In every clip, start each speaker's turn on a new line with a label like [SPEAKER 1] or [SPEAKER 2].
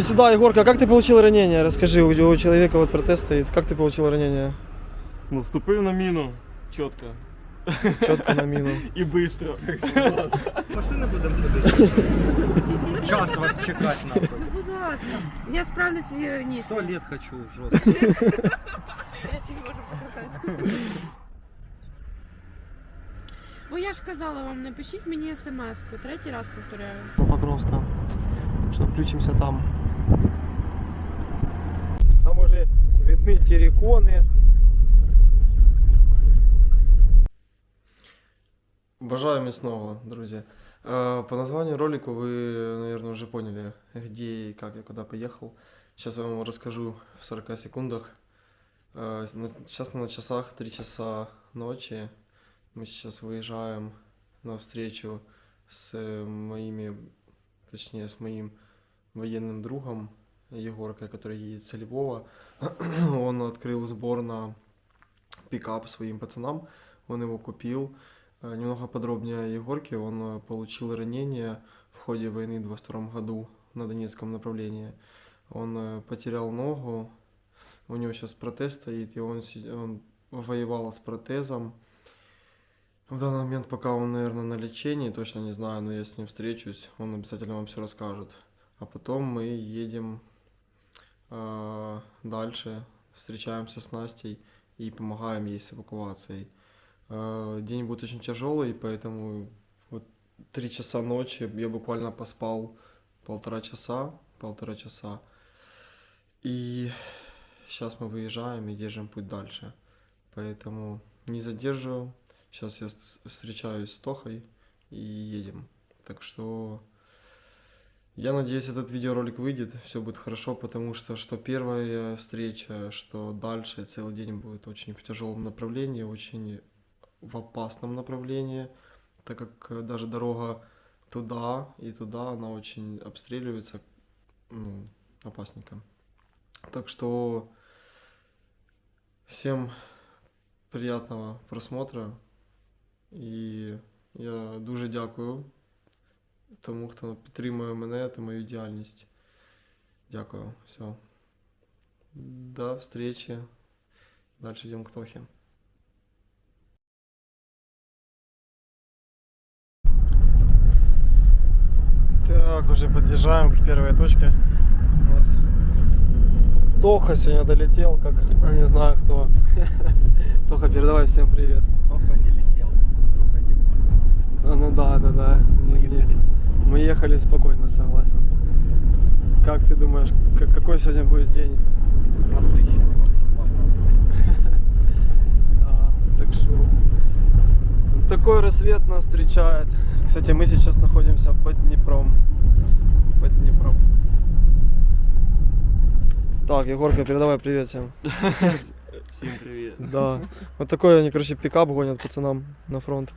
[SPEAKER 1] Ты сюда, Егорка, как ты получил ранение? Расскажи, у, у человека вот протест стоит. Как ты получил ранение?
[SPEAKER 2] Наступив на міну чітко
[SPEAKER 1] Четко на мину.
[SPEAKER 2] і швидко.
[SPEAKER 3] Машини будемо ходити. Час вас чекати нахуй.
[SPEAKER 4] Будь ласка, я справлюся і раніше.
[SPEAKER 3] Туалет хочу жорстко.
[SPEAKER 4] Я тобі можу показати. Бо я ж казала вам, напишіть мені смс-ку, третій раз повторяю.
[SPEAKER 1] По Покровска. Так что включимся там. Там уже видны терриконы. Обожаю мясного, друзья. Э, По названию ролика вы, наверное, уже поняли, где и как я куда поехал. Сейчас я вам расскажу в 40 секундах. Э, Сейчас на часах 3 часа ночи. Мы сейчас выезжаем на встречу с моими, точнее, с моим военным другом Егоркой, который едет со Львова. Он открыл сбор на пикап своим пацанам. Он его купил. Э, Немного подробнее о Егорке. Он э, получил ранение в ходе войны в 22 году на Донецком направлении. Он э, потерял ногу. У него сейчас протез стоит, и он, он воевал с протезом. В данный момент, пока он, наверное, на лечении, точно не знаю, но я с ним встречусь, он обязательно вам все расскажет. А потом мы едем э, дальше, встречаемся с Настей и помогаем ей с эвакуацией. Э, день будет очень тяжелый, поэтому вот три часа ночи я буквально поспал полтора часа, полтора часа. И сейчас мы выезжаем и держим путь дальше. Поэтому не задерживаю. Сейчас я встречаюсь с Тохой и едем. Так что я надеюсь, этот видеоролик выйдет, все будет хорошо, потому что что первая встреча, что дальше целый день будет очень в тяжелом направлении, очень в опасном направлении, так как э, даже дорога туда и туда, она очень обстреливается, ну, опасненько. Так что всем приятного просмотра. І я дуже дякую тому, хто підтримує мене та мою діяльність. Дякую. Все. До встречи. Дальше йдемо к Тохе. Так, уже подъезжаем к первой точке. У нас Тоха сегодня долетел, как а, не знаю кто. Тоха, передавай всем привет.
[SPEAKER 3] Только не летел.
[SPEAKER 1] А, ну да, да, да.
[SPEAKER 3] Мы ехали
[SPEAKER 1] Мы ехали спокойно, согласен. Как ты думаешь, как- какой сегодня будет день?
[SPEAKER 3] насыщенный максимально.
[SPEAKER 1] Да, так что вот такой рассвет нас встречает. Кстати, мы сейчас находимся под Днепром. Под Днепром. Так, Егорка, передавай привет всем.
[SPEAKER 2] Всім привіт.
[SPEAKER 1] Да. Вот такой они, короче, пикап гонят пацанам на фронт.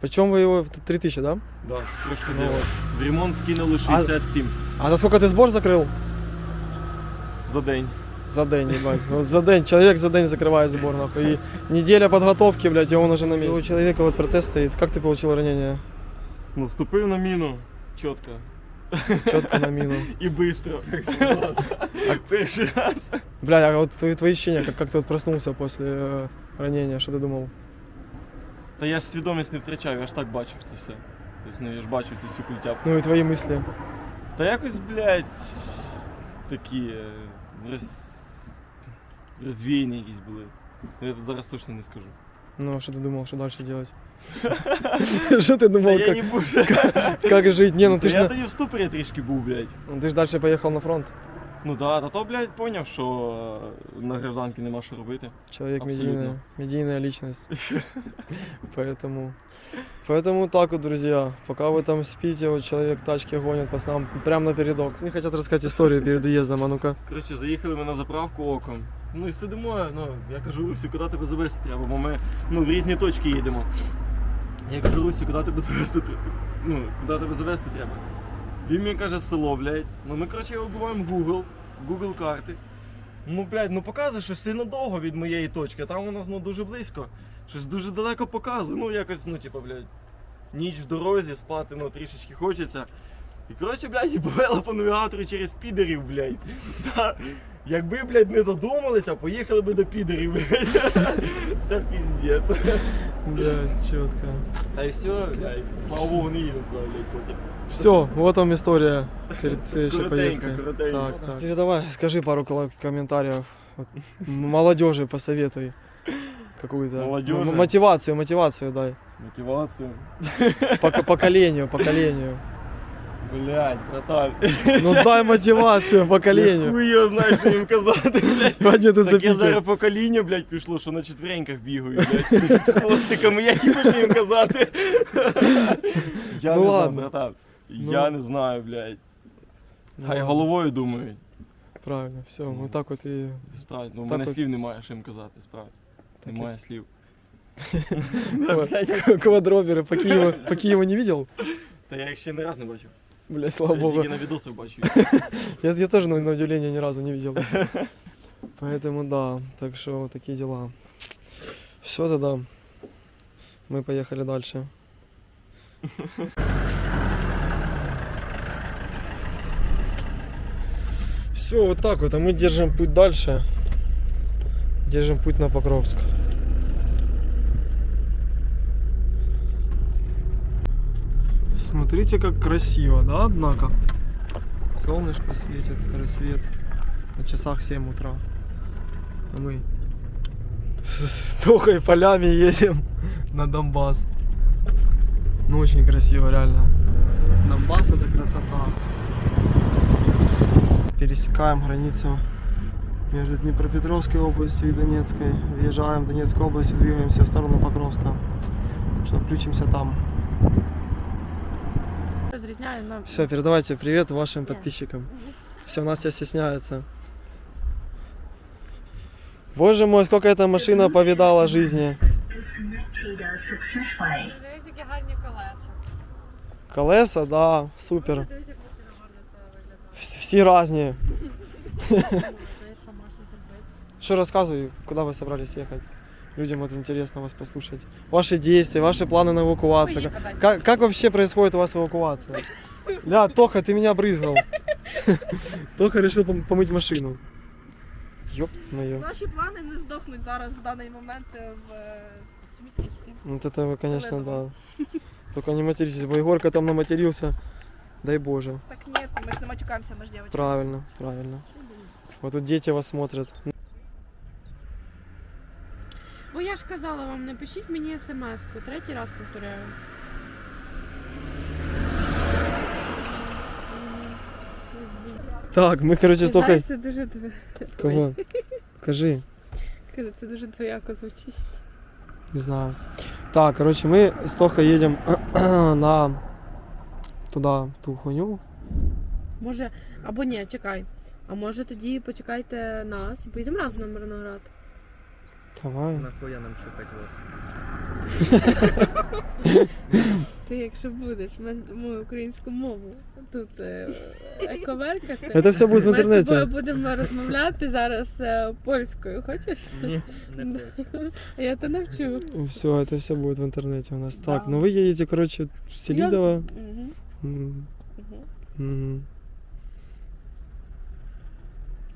[SPEAKER 1] Почем вы его? 3000, да?
[SPEAKER 2] Да, трошки
[SPEAKER 1] Ну,
[SPEAKER 2] зробили. В ремонт вкинули
[SPEAKER 1] А-
[SPEAKER 2] 67
[SPEAKER 1] А за сколько ты сбор закрыл?
[SPEAKER 2] за день.
[SPEAKER 1] За день, ебать. Вот за день. Человек за день закрывает сбор, нахуй. И неделя подготовки, блядь, и он уже на месте. У человека вот протест стоит. Как ты получил ранение?
[SPEAKER 2] Наступив на міну чітко
[SPEAKER 1] Четко на мину.
[SPEAKER 2] і швидко. Перший раз.
[SPEAKER 1] Бля, а вот твои, твои ощущения, как, как ты вот проснулся после э, ранения, что ты думал?
[SPEAKER 2] Та я ж свідомість не втрачав, я ж так бачив це все. Тобто, ну я ж бачив цю всю культяпку.
[SPEAKER 1] Ну и твои мысли.
[SPEAKER 2] Та якось, блядь, такі е, роз... розвіяні якісь були. Ну, Я зараз точно не скажу.
[SPEAKER 1] Ну, что ты думал, что дальше делать? Что ты
[SPEAKER 2] Та
[SPEAKER 1] думал,
[SPEAKER 2] я
[SPEAKER 1] как,
[SPEAKER 2] не буду.
[SPEAKER 1] как жить? Не, ну
[SPEAKER 2] Та
[SPEAKER 1] ты
[SPEAKER 2] я
[SPEAKER 1] же
[SPEAKER 2] тоді в ступорі трішки був, блядь.
[SPEAKER 1] ты ж дальше поехал на фронт.
[SPEAKER 2] Ну да, та то, блядь, поняв, що е, на грязанки нема що робити.
[SPEAKER 1] Человек
[SPEAKER 2] Абсолютно.
[SPEAKER 1] медийная, медийная личность. Поэтому, поэтому так вот, друзья, пока вы там спите, вот человек тачки гонит пацанам прямо на передок. Они хотят рассказать историю перед уездом, а ну-ка.
[SPEAKER 2] Коротше, заїхали ми на заправку оком. Ну і сидимо, ну, я кажу, Русі, куди тебе завести треба, бо ми ну, в різні точки їдемо. Я кажу, Русі, куди тебе завести тр- Ну, куди тебе завести треба. Він мені каже село, блядь. Ну ми, коротше, вбиваємо Google, Google карти. Ну, блядь, ну показує, що сильно довго від моєї точки, там у нас ну, дуже близько. Щось дуже далеко показує. Ну, якось, ну, типу, блядь, ніч в дорозі, спати, ну, трішечки хочеться. І коротше, блядь, і повела по навігатору через підерів, блядь. Да. Якби, блядь, не додумалися, поїхали би до підерів, блядь. Це піздець.
[SPEAKER 1] Блядь, чітко.
[SPEAKER 2] Та й все, блядь, слава Богу, не туди, блядь, потім.
[SPEAKER 1] Все, вот вам история перед следующей
[SPEAKER 2] Коротенько,
[SPEAKER 1] поездкой.
[SPEAKER 2] коротенько.
[SPEAKER 1] Так, так. Передавай, скажи пару кол- комментариев. Вот, м- молодежи посоветуй какую-то.
[SPEAKER 2] Молодежи?
[SPEAKER 1] М- мотивацию, мотивацию дай.
[SPEAKER 2] Мотивацію.
[SPEAKER 1] По поколению, поколению.
[SPEAKER 2] Блядь, братан.
[SPEAKER 1] Ну дай мотивацию поколению.
[SPEAKER 2] Хуй його знає, що їм казати, блядь.
[SPEAKER 1] Сегодня тут
[SPEAKER 2] Таке зараз
[SPEAKER 1] запикай.
[SPEAKER 2] покоління, блядь, пішло, що на четвереньках бігають, блядь, з хвостиками, як їм казати. Я
[SPEAKER 1] Ну
[SPEAKER 2] не знаю,
[SPEAKER 1] ладно.
[SPEAKER 2] братан.
[SPEAKER 1] Ну.
[SPEAKER 2] Я не знаю, блядь. Хай
[SPEAKER 1] Ну,
[SPEAKER 2] головою думають.
[SPEAKER 1] Правильно, все, вот так вот и...
[SPEAKER 2] Справді, ну в
[SPEAKER 1] Так
[SPEAKER 2] мене
[SPEAKER 1] от.
[SPEAKER 2] слів немає, що їм казати, справді.
[SPEAKER 1] Так
[SPEAKER 2] Немає слів.
[SPEAKER 1] Квадроберы по Киеву, по Киеву не видел?
[SPEAKER 2] Та я їх ще не раз не бачив.
[SPEAKER 1] Бля, слава
[SPEAKER 2] Я
[SPEAKER 1] богу.
[SPEAKER 2] тільки на відосах бачив.
[SPEAKER 1] Я, я тоже, на, на удивление, ни разу не видел. Поэтому да, так что вот такие дела. Все тогда. Мы поехали дальше. Все, вот так вот, а мы держим путь дальше. Держим путь на Покровск. Смотрите, как красиво, да, однако? Солнышко светит, рассвет. На часах 7 утра. А мы с Тохой полями едем на Донбасс. Ну, очень красиво, реально. Донбасс это красота Пересекаем границу между Днепропетровской областью и Донецкой. Въезжаем в Донецкую область и двигаемся в сторону Покровска. Так что включимся там.
[SPEAKER 4] Розрізняю на
[SPEAKER 1] Все, передавайте привет вашим подписчикам. Все, Настя стесняется. Боже мой, сколько эта машина повидала жизни.
[SPEAKER 4] Дивись, які гарні колеса.
[SPEAKER 1] Колеса, да, супер. Всі разні.
[SPEAKER 4] Знаєш, що можна зробити?
[SPEAKER 1] Что рассказывай, куда вы собрались ехать? Людям вот интересно вас послушать. Ваши действия, ваши планы на эвакуацию.
[SPEAKER 4] Поехали.
[SPEAKER 1] Как, как вообще происходит у вас эвакуация? Ля, Тоха, ты меня брызгал. Тоха решил пом- помыть машину. Ёп, моё.
[SPEAKER 5] Наші плани не здохнуть зараз в даний момент е, в е, смітничці.
[SPEAKER 1] Вот это вы, конечно, да.
[SPEAKER 5] Зеленого.
[SPEAKER 1] Только не материтесь, бо Егорка там наматерился. Дай Боже.
[SPEAKER 5] Так ні, ми ж не матюкаємося, ми ж дівчатки.
[SPEAKER 1] Правильно, правильно. Вот тут дети вас смотрят.
[SPEAKER 4] Бо я ж казала вам, напишіть мені смс-ку. Третій раз повторяю.
[SPEAKER 1] Так, мы, короче, с Тохой...
[SPEAKER 5] Знаєш, це дуже дв-
[SPEAKER 1] Кого? Скажи.
[SPEAKER 5] Кажу, це дуже двояко звучить.
[SPEAKER 1] Не знаю. Так, короче, мы с Тохой едем на туда, в ту хуйню.
[SPEAKER 4] Може, або ні, чекай. А може тоді почекайте нас і поїдемо разом на Мирноград.
[SPEAKER 1] Давай.
[SPEAKER 3] Нахуя нам чухать вас?
[SPEAKER 5] Ти якщо будеш мен- мою українську мову тут е, е, коверкати,
[SPEAKER 1] Это все будет в
[SPEAKER 5] ми з тобою
[SPEAKER 1] интернете.
[SPEAKER 5] будемо розмовляти зараз е, польською, хочеш?
[SPEAKER 3] Ні, не хочу.
[SPEAKER 5] А я тебе навчу.
[SPEAKER 1] Все, это все будет в интернете у нас. Так,
[SPEAKER 5] Да.
[SPEAKER 1] ну вы едете, короче, в Селидово.
[SPEAKER 5] Мгм,
[SPEAKER 1] М,
[SPEAKER 5] мгм.
[SPEAKER 1] м.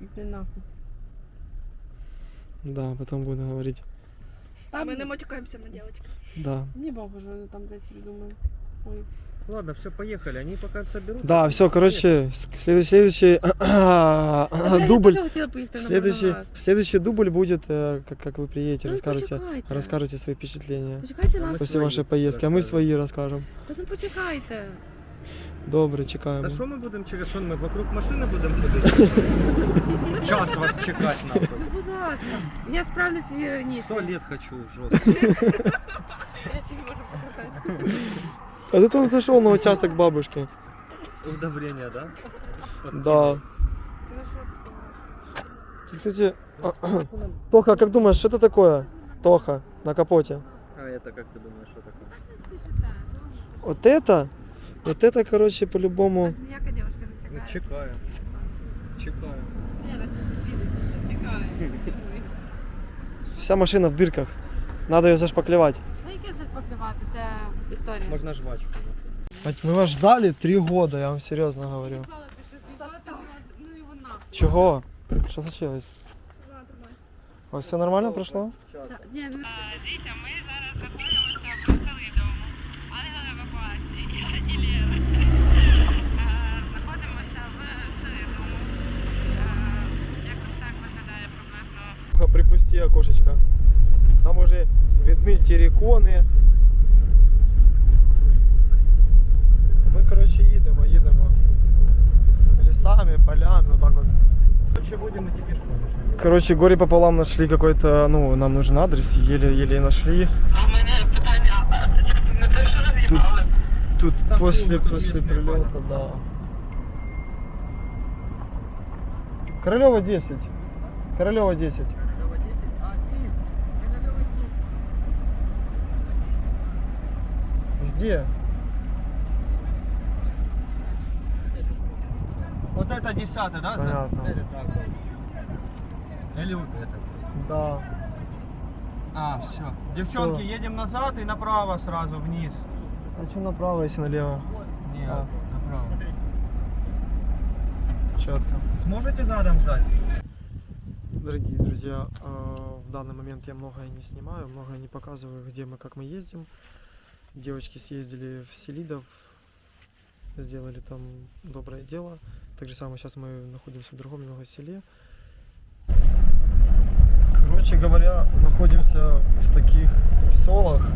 [SPEAKER 5] Іди нахуй.
[SPEAKER 1] Да, потом буду говорить.
[SPEAKER 5] А ми не матюкаємося на дівчатки.
[SPEAKER 1] Да.
[SPEAKER 4] Мені богу, що вони там блядь, собі думають. Ой.
[SPEAKER 3] Ладно, все, поехали. Они пока соберут.
[SPEAKER 1] Да, все, короче, с- следующий, следующий
[SPEAKER 4] Я
[SPEAKER 1] дубль.
[SPEAKER 4] теж хотіла поїхати на
[SPEAKER 1] Следующий,
[SPEAKER 4] Мирноград.
[SPEAKER 1] следующий дубль будет, э, как, как вы приедете,
[SPEAKER 4] Та ну
[SPEAKER 1] расскажете,
[SPEAKER 4] почекайте.
[SPEAKER 1] расскажете свои впечатления
[SPEAKER 4] Почекайте
[SPEAKER 3] А ми
[SPEAKER 4] нас.
[SPEAKER 1] после
[SPEAKER 3] свои
[SPEAKER 1] вашей поездки, а мы
[SPEAKER 3] расскажем.
[SPEAKER 1] свои расскажем.
[SPEAKER 4] Та ну почекайте.
[SPEAKER 1] Добре, чекаємо.
[SPEAKER 3] Да что мы будем через что мы вокруг машины будем ходить? Час вас чекать нахуй.
[SPEAKER 4] Ну, будь ласка. Я справлюсь раніше.
[SPEAKER 3] Туалет хочу жестко.
[SPEAKER 5] Я тобі можу показати.
[SPEAKER 1] А тут он зашел на участок бабушки.
[SPEAKER 3] Удобрение, да? Под
[SPEAKER 1] Да.
[SPEAKER 5] Ти на що ти думаєш?
[SPEAKER 1] Ты, Кстати, Тоха, как думаешь, что это такое? Тоха, на капоте.
[SPEAKER 3] А это как ты думаешь, что такое?
[SPEAKER 1] Вот это? Вот это, короче, по-любому.
[SPEAKER 5] Ніяка дівчинка не
[SPEAKER 3] Ну,
[SPEAKER 5] чекає.
[SPEAKER 3] чекаю. Чекаю.
[SPEAKER 5] Лера, що ти дивишся? Чекає.
[SPEAKER 1] Вся машина в дырках. Надо ее зашпаклевать.
[SPEAKER 4] Ну яке це покривати? Це історія.
[SPEAKER 3] Можно жвачку.
[SPEAKER 1] Мать, Мы вас ждали три года, я вам серьезно говорю.
[SPEAKER 4] Ну і вона.
[SPEAKER 1] Чего? Что случилось? У вас все нормально прошло?
[SPEAKER 4] Ні, ну
[SPEAKER 6] Дивіться, ми зараз приблизно
[SPEAKER 1] Припусти окошечко. Там уже видны терриконы. Ми, коротше, їдемо, їдемо. Лісами, полями, вот так вот.
[SPEAKER 3] Короче, будем идти пешком.
[SPEAKER 1] Короче, горе пополам нашли какой-то, ну, нам нужен адрес, еле-еле нашли. Тут, тут после, после прилета, да. Королева 10. Королева 10. Где?
[SPEAKER 3] Вот это десятый, да? за-
[SPEAKER 1] Понятно.
[SPEAKER 3] Или так? Или вот это?
[SPEAKER 1] Да.
[SPEAKER 3] А, все. Девчонки, едем назад и направо сразу вниз.
[SPEAKER 1] А что направо, если налево?
[SPEAKER 3] Нет,
[SPEAKER 1] А.
[SPEAKER 3] направо.
[SPEAKER 1] Четко.
[SPEAKER 3] Сможете задом сдать?
[SPEAKER 1] Дорогие друзья, э, в данный момент я многое не снимаю, многое не показываю, где мы, как мы ездим. Девочки съездили в Селидов, сделали там доброе дело. Так же самое сейчас мы находимся в другом немного селе. Короче говоря, находимся в таких селах,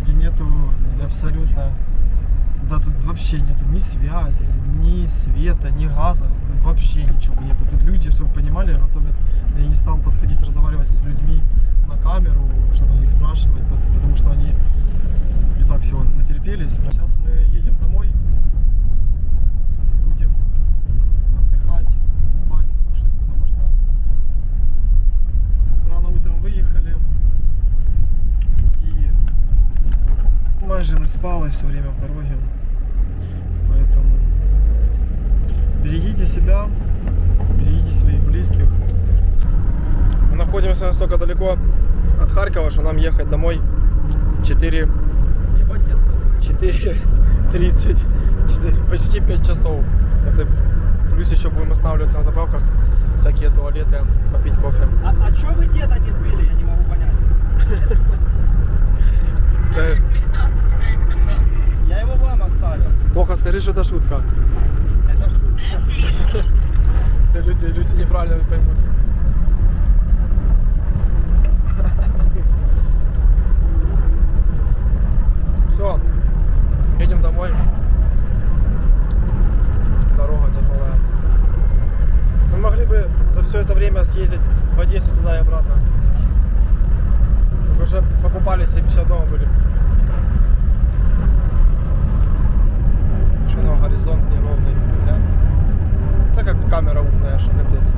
[SPEAKER 1] где нету абсолютно да тут вообще нету ни связи, ни света, ни газа, вообще ничего нету. Тут люди, чтобы вы понимали, готовят. Я не стал подходить разговаривать с людьми на камеру, что-то у них спрашивать, пот- потому что они и так всего натерпелись. Сейчас мы едем домой, будем отдыхать, спать, кушать, потому что рано утром выехали и майже не спали все время в дороге. Поэтому берегите себя, берегите своих близких. Мы находимся настолько далеко от Харькова, что нам ехать домой 4 4.30, 4, почти 5 часов. Это плюс еще будем останавливаться на заправках, всякие туалеты, попить кофе.
[SPEAKER 3] А, а чё вы деда не сбили, я не могу понять. Я его вам оставил.
[SPEAKER 1] Тоха, скажи, что это шутка. Все люди, люди неправильно поймут. Все, едем домой. Дорога тяжелая. Мы могли бы за все это время съездить в Одессу туда и обратно. Уже покупались и все дома были. Еще на горизонт неровный как камера умная, что капец.